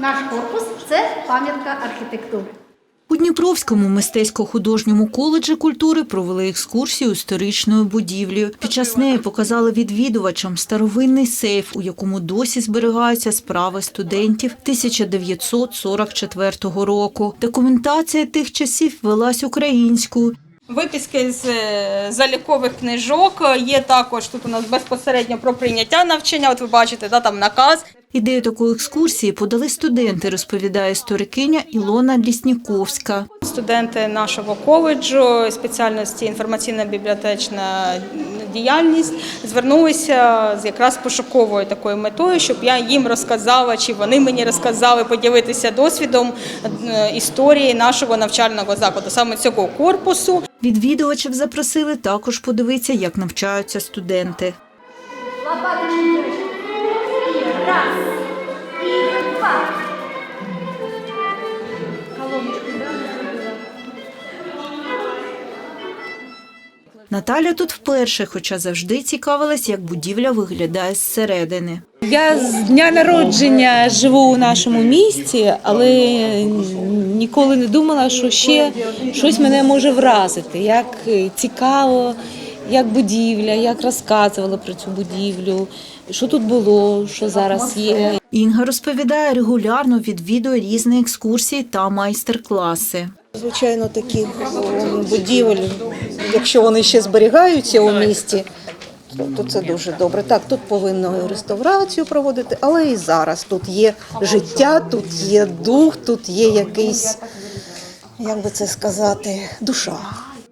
наш корпус це пам'ятка архітектури. У Дніпровському мистецько-художньому коледжі культури провели екскурсію історичною будівлею. Під час неї показали відвідувачам старовинний сейф, у якому досі зберігаються справи студентів 1944 року. Документація тих часів велась українською. Виписки з е, залікових книжок є також тут у нас безпосередньо про прийняття навчання. От ви бачите, да, там наказ. Ідею такої екскурсії подали студенти, розповідає історикиня Ілона Лісніковська. Студенти нашого коледжу спеціальності інформаційна бібліотечна діяльність звернулися з якраз пошуковою такою метою, щоб я їм розказала, чи вони мені розказали поділитися досвідом е, історії нашого навчального закладу, саме цього корпусу. Відвідувачів запросили також подивитися, як навчаються студенти. Раз. І два. Колоночку. Наталя тут вперше, хоча завжди цікавилась, як будівля виглядає зсередини. Я з дня народження живу у нашому місті, але ніколи не думала, що ще щось мене може вразити. Як цікаво, як будівля, як розказували про цю будівлю, що тут було, що зараз є. Інга розповідає, регулярно відвідує різні екскурсії та майстер-класи. Звичайно, таких будівель, якщо вони ще зберігаються у місті, то, це дуже добре. Так, тут повинно і реставрацію проводити, але і зараз тут є життя, тут є дух, тут є якийсь, як би це сказати, душа.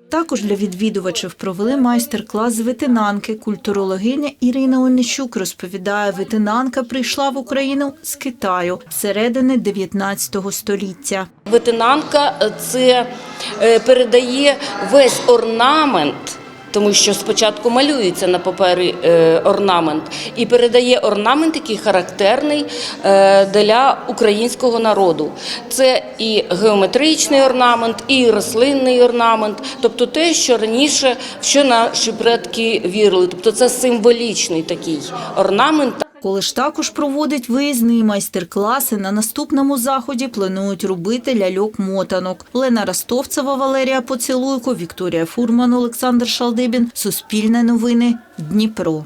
Також для відвідувачів провели майстер-клас з ветенанки. Культурологиня Ірина Онищук розповідає, ветенанка прийшла в Україну з Китаю середини 19 століття. Ветенанка це е, передає весь орнамент. Тому що спочатку малюється на папері е, орнамент і передає орнамент, який характерний е, для українського народу. Це і геометричний орнамент, і рослинний орнамент, тобто те, що раніше що наші предки вірили. Тобто це символічний такий орнамент. Коледж також проводить виїзні майстер-класи. На наступному заході планують робити ляльок-мотанок. Лена Ростовцева, Валерія Поцілуйко, Вікторія Фурман, Олександр Шалдибін. Суспільне новини. Дніпро.